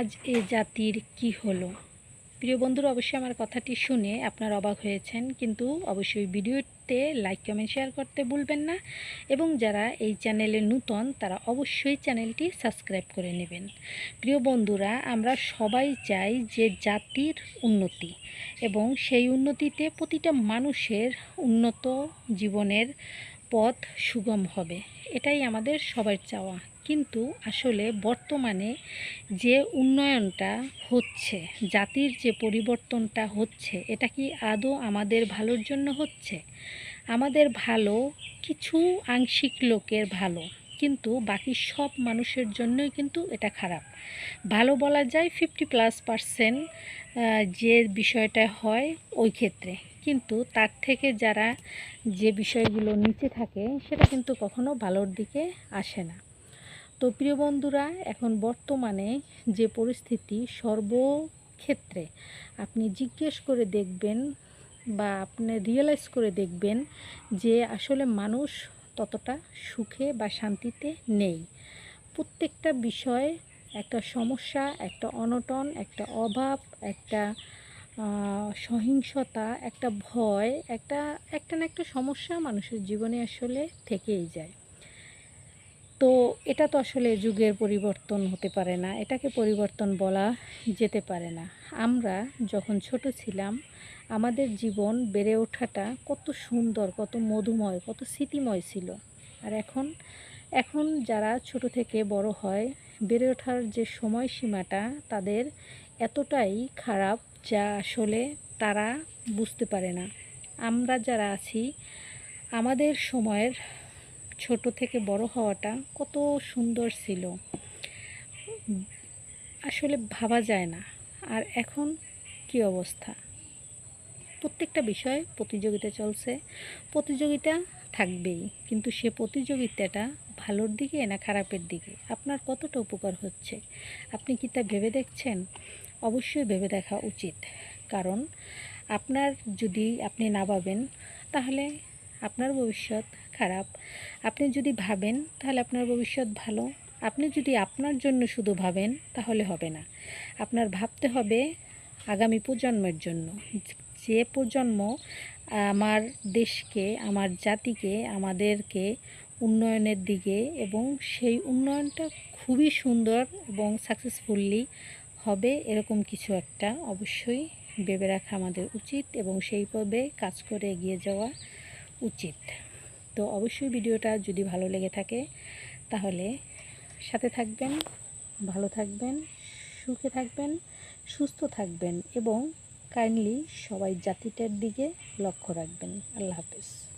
আজ এ জাতির কি হলো? প্রিয় বন্ধুরা, অবশ্যই আমার কথাটি শুনে আপনার অবাক হয়েছেন, কিন্তু অবশ্যই ভিডিওতে লাইক কমেন্ট শেয়ার করতে ভুলবেন না এবং যারা এই চ্যানেলে নূতন, তারা অবশ্যই চ্যানেলটি সাবস্ক্রাইব করে নেবেন। প্রিয় বন্ধুরা, আমরা সবাই চাই যে জাতির উন্নতি এবং সেই উন্নতিতে প্রতিটা মানুষের উন্নত জীবনের পথ সুগম হবে। এটাই আমাদের সবার চাওয়া। কিন্তু আসলে বর্তমানে যে উন্নয়নটা হচ্ছে, জাতির যে পরিবর্তনটা হচ্ছে, এটা কি আদৌ আমাদের ভালোর জন্য হচ্ছে? আমাদের ভালো কিছু আংশিক লোকের ভালো, কিন্তু বাকি সব মানুষের জন্যই কিন্তু এটা খারাপ। ভালো বলা যায় ফিফটি প্লাস পারসেন্ট যে বিষয়টা হয় ওই ক্ষেত্রে। কিন্তু তার থেকে যারা যে বিষয়গুলো নিচে থাকে, সেটা কিন্তু কখনো ভালোর দিকে আসে না। তো প্রিয় বন্ধুরা, এখন বর্তমানে যে পরিস্থিতি, সর্বক্ষেত্রে আপনি জিজ্ঞেস করে দেখবেন বা আপনি রিয়েলাইজ করে দেখবেন যে আসলে মানুষ ততটা সুখে বা শান্তিতে নেই। প্রত্যেকটা বিষয়, একটা সমস্যা, একটা অনটন, একটা অভাব, একটা সহিংসতা, একটা ভয়, একটা একটা না একটা সমস্যা মানুষের জীবনে আসলে থেকেই যায়। তো এটা তো আসলে যুগের পরিবর্তন হতে পারে না, এটাকে পরিবর্তন বলা যেতে পারে না। আমরা যখন ছোট ছিলাম, আমাদের জীবন বেড়ে ওঠাটা কত সুন্দর, কত মধুময়, কত স্মৃতিময় ছিল। আর এখন এখন যারা ছোট থেকে বড় হয় বেড়ে ওঠার যে সময়সীমাটা তাদের এতটাই খারাপ যা আসলে তারা বুঝতে পারে না। আমরা যারা আছি, আমাদের সময়ের ছোট থেকে বড় হওয়াটা কত সুন্দর ছিল। আসলে ভাবা যায় না। আর এখন কি অবস্থা? প্রত্যেকটা বিষয়ে প্রতিযোগিতা চলছে। প্রতিযোগিতা থাকবেই, কিন্তু সে প্রতিযোগিতাটা ভালোর দিকে না খারাপের দিকে? আপনার কতটা উপকার হচ্ছে? আপনি কি তা ভেবে দেখছেন? অবশ্যই ভেবে দেখা উচিত। কারণ আপনার যদি আপনি না ভাবেন, তাহলে আপনার ভবিষ্যৎ খারাপ। আপনি যদি ভাবেন, তাহলে আপনার ভবিষ্যৎ ভালো। আপনি যদি আপনার জন্য শুধু ভাবেন, তাহলে হবে না। আপনার ভাবতে হবে আগামী প্রজন্মের জন্য। যে প্রজন্ম আমার দেশকে, আমার জাতিকে, আমাদেরকে উন্নয়নের দিকে এবং সেই উন্নয়নটা খুবই সুন্দর এবং সাকসেসফুলি হবে এরকম কিছু একটা অবশ্যই ভেবে রাখা আমাদের উচিত এবং সেইভাবে কাজ করে এগিয়ে যাওয়া উচিত। তো অবশ্যই ভিডিওটা যদি ভালো লেগে থাকে, তাহলে সাথে থাকবেন, ভালো থাকবেন, সুখে থাকবেন, সুস্থ থাকবেন এবং কাইন্ডলি সবাই জাতিটার দিকে লক্ষ্য রাখবেন। আল্লাহ হাফেজ।